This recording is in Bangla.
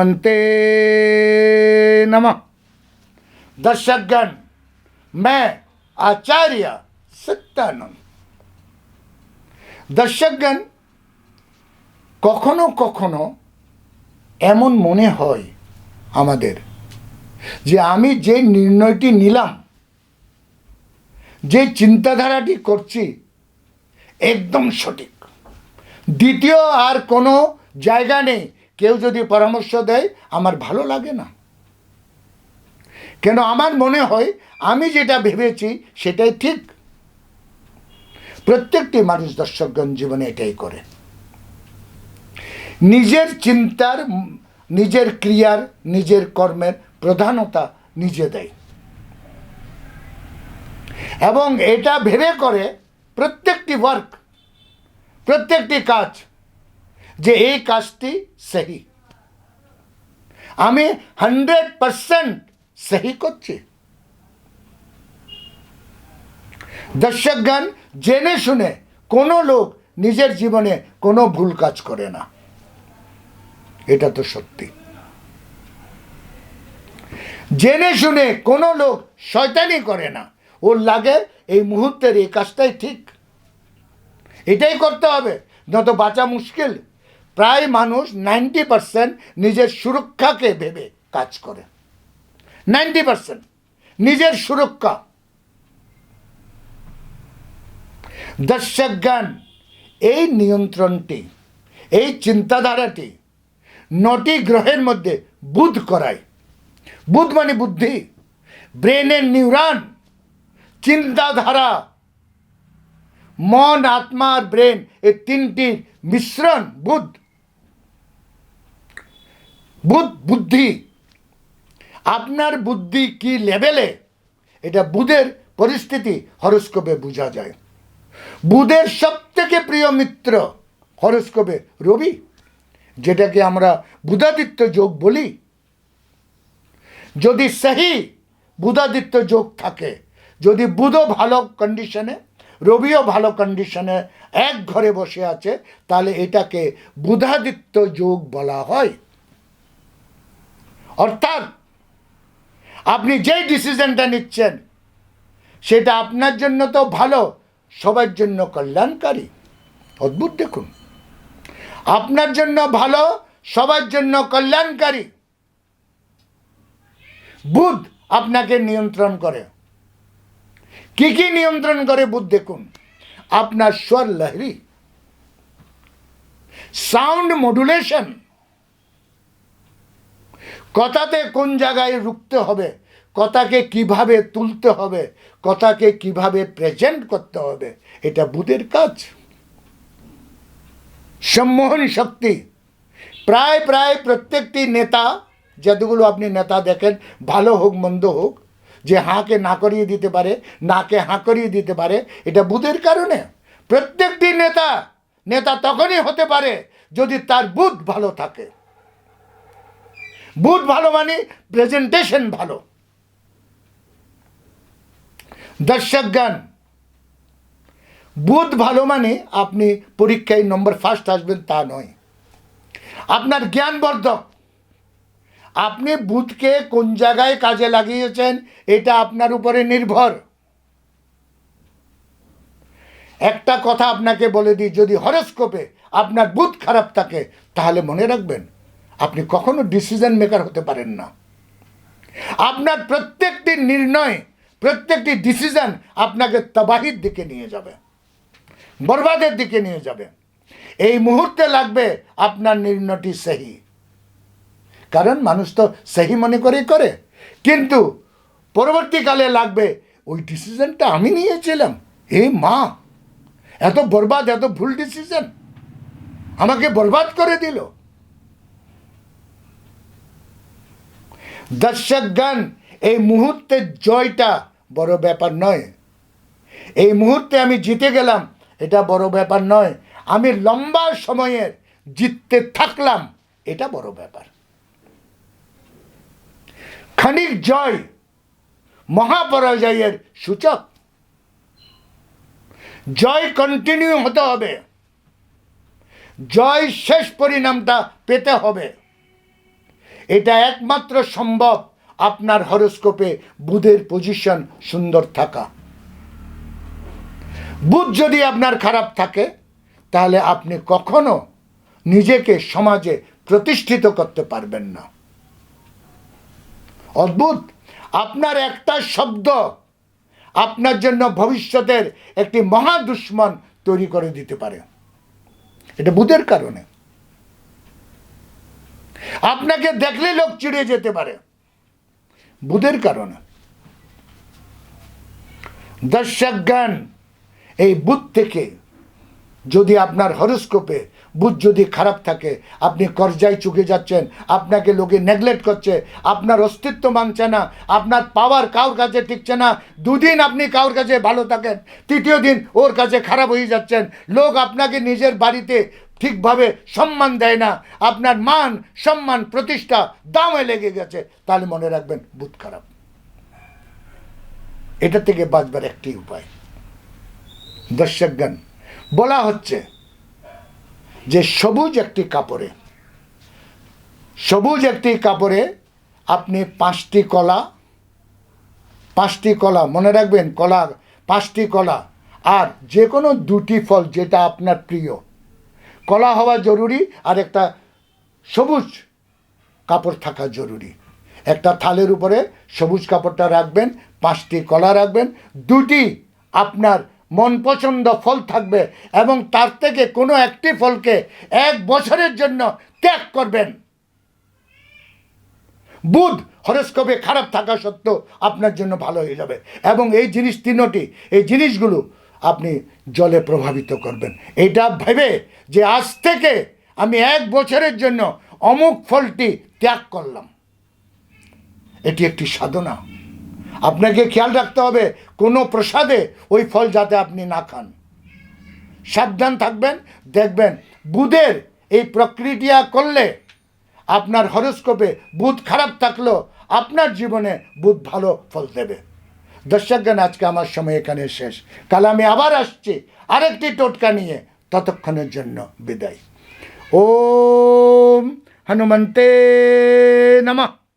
हनुमते नमः दर्शकगण मैं आचार्य सत्यानंद দর্শকগণ কখনো কখনো এমন মনে হয় আমাদের যে আমি যে নির্ণয়টি নিলাম যে চিন্তাধারাটি করছি একদম সঠিক দ্বিতীয় আর কোনো জায়গা নেই কেউ যদি পরামর্শ দেয়, আমার ভালো লাগে না। কেন আমার মনে হয়, আমি যেটা ভেবেছি, সেটাই ঠিক। প্রত্যেকটি মানুষ দর্শকগণ জীবনে এটাই করে। নিজের চিন্তার, নিজের ক্রিয়ার, নিজের কর্মের প্রধানতা নিজে দেয়। এবং এটা ভেবে করে প্রত্যেকটি ওয়ার্ক প্রত্যেকটি কাজ যে এই কাজটি সহি। আমি হান্ড্রেড পারসেন্ট সহি করছি। দর্শকগণ, জেনে শুনে কোনো লোক নিজের জীবনে কোনো ভুল কাজ করে না। এটা তো সত্যি। জেনে শুনে কোনো লোক শয়তানি করে না। ওর লাগে এই মুহূর্তের এই কাজটাই ঠিক। এটাই করতে হবে যত বাঁচা মুশকিল। প্রায় মানুষ নাইনটি পার্সেন্ট নিজের সুরক্ষাকে ভেবে কাজ করে। নাইনটি পার্সেন্ট নিজের সুরক্ষা। দর্শকগণ, এই নিয়ন্ত্রণটি, এই চিন্তাধারাটি নটি গ্রহের মধ্যে বুধ করায়। বুধ মানে বুদ্ধি, ব্রেনের নিউরান, চিন্তাধারা, মন, আত্মা আর ব্রেন এই তিনটির মিশ্রণ বুধ। বুধ, বুদ্ধি। আপনার বুদ্ধি কি লেভেলে এটা বুধের পরিস্থিতি হরস্কোপে বোঝা যায়। বুধের সব থেকে প্রিয় মিত্র হরস্কোপে রবি, যেটাকে আমরা বুধাদিত্য যোগ বলি। যদি সেই বুধাদিত্য যোগ থাকে, যদি বুধও ভালো কন্ডিশনে রবিও ভালো কন্ডিশনে এক ঘরে বসে আছে, তাহলে এটাকে বুধাদিত্য যোগ বলা হয়। অর্থাৎ আপনি যেই ডিসিশনটা নিচ্ছেন, সেটা আপনার জন্য তো ভালো, সবার জন্য কল্যাণকারী। অদ্ভুত দেখুন। আপনার জন্য ভালো, সবার জন্য কল্যাণকারী। বুধ আপনাকে নিয়ন্ত্রণ করে। কি কি নিয়ন্ত্রণ করে বুধ দেখুন? আপনার স্বর লহরি। Sound modulation. কথাতে কোন জায়গায় রুখতে হবে? কথাকে কীভাবে তুলতে হবে? কথাকে কীভাবে প্রেজেন্ট করতে হবে? এটা বুধের কাজ। সম্মোহন শক্তি। প্রায় প্রায় প্রত্যেকটি নেতা, যতগুলো আপনি নেতা দেখেন, ভালো হোক, মন্দ হোক, যে হাঁকে না করিয়ে দিতে পারে, নাকে হাঁ করিয়ে দিতে পারে, এটা বুধের কারণে। প্রত্যেকটি নেতা নেতা তখনই হতে পারে যদি তার বুধ ভালো থাকে। বুধ ভালো মানে প্রেজেন্টেশন ভালো। দর্শকগণ বুধ ভালো মানে আপনি পরীক্ষায় নম্বর ফার্স্ট আসবেন তা নয়। আপনার জ্ঞানবর্ধক। আপনি বুধকে কোন জায়গায় কাজে লাগিয়েছেন এটা আপনার উপরে নির্ভর। একটা কথা আপনাকে বলে দিই, যদি হরস্কোপে আপনার বুধ খারাপ থাকে, তাহলে মনে রাখবেন আপনি কখনো ডিসিশন মেকার হতে পারেন না। আপনার প্রত্যেকটি নির্ণয়, প্রত্যেকটি ডিসিশন আপনাকে তবাহির দিকে নিয়ে যাবে, বরবাদের দিকে নিয়ে যাবে। এই মুহূর্তে লাগবে আপনার নির্ণয়টি সেহি। কারণ মানুষ তো সেহি মনে করেই করে। কিন্তু পরবর্তীকালে লাগবে, ওই ডিসিশনটা আমি নিয়েছিলাম। এ মা, এত বরবাদ, এত ভুল ডিসিশন আমাকে বরবাদ করে দিল। দর্শকগণ, এই মুহূর্তের জয়টা বড় ব্যাপার নয়। এই মুহূর্তে আমি জিতে গেলাম, এটা বড় ব্যাপার নয়। আমি লম্বা সময়ের জিততে থাকলাম, এটা বড় ব্যাপার। খানিক জয় মহাপরাজয়ের সূচক। জয় কন্টিনিউ হতে হবে। জয় শেষ পরিণামটা পেতে হবে। এটা একমাত্র সম্ভব আপনার হরস্কোপে বুধের পজিশন সুন্দর থাকা। বুধ যদি আপনার খারাপ থাকে, তাহলে আপনি কখনো নিজেকে সমাজে প্রতিষ্ঠিত করতে পারবেন না। অদ্ভুত! আপনার একটা শব্দ আপনার জন্য ভবিষ্যতের একটি মহা দুশ্মন তৈরি করে দিতে পারে। এটা বুধের কারণে। আপনাকে দেখলে লোক চিড়ে যেতে পারে। বুধের কারণে। দর্শকগণ, এই বুধ থেকে যদি আপনার হরস্কোপে বুধ যদি খারাপ থাকে, আপনি কর্জায় চুকে যাচ্ছেন, আপনাকে লোকে নেগলেক্ট করছে, আপনার অস্তিত্ব মানছে না, আপনার পাওয়ার কাউর কাছে টিকছে না, দুদিন আপনি কাউর কাছে ভালো থাকেন, তৃতীয় দিন ওর কাছে খারাপ হয়ে যাচ্ছেন, লোক আপনাকে নিজের বাড়িতে ঠিকভাবে সম্মান দেয় না। আপনার মান, সম্মান, প্রতিষ্ঠা দামে লেগে গেছে। তাহলে মনে রাখবেন বুধ খারাপ। এটা থেকে বাঁচবার একটি উপায়। দর্শকগণ, বলা হচ্ছে যে সবুজ একটি কাপড়ে, সবুজ একটি কাপড়ে আপনি পাঁচটি কলা পাঁচটি কলা, মনে রাখবেন কলা পাঁচটি কলা, আর যে কোনো দুটি ফল যেটা আপনার প্রিয় কলা হওয়া জরুরি আর একটা সবুজ কাপড় থাকা জরুরি। একটা থালের উপরে সবুজ কাপড়টা রাখবেন, পাঁচটি কলা রাখবেন, দুটি আপনার মন পছন্দ ফল থাকবে এবং তার থেকে কোনো একটি ফলকে এক বছরের জন্য ত্যাগ করবেন। বুধ হরস্কোপে খারাপ থাকা সত্ত্বেও আপনার জন্য ভালো হয়ে যাবে এবং এই জিনিস তিনটি, এই জিনিসগুলো আপনি জলে প্রভাবিত করবেন। এটা ভেবে যে আজ থেকে আমি এক বছরের জন্য অমুক ফলটি ত্যাগ করলাম। এটি একটি সাধনা। আপনাকে খেয়াল রাখতে হবে, কোনো প্রসাদে ওই ফল যাতে আপনি না খান। সাবধান থাকবেন, দেখবেন বুধের এই প্রক্রিয়া করলে আপনার হরস্কোপে বুধ খারাপ থাকলেও আপনার জীবনে বুধ ভালো ফল দেবে। দর্শকগণ, আজকে আমার সময় এখানে শেষ। কাল আমি আবার আসছি, আরেকটি টোটকা নিয়ে। ততক্ষণের জন্য বিদায়। ওম হনুমন্তে নমঃ।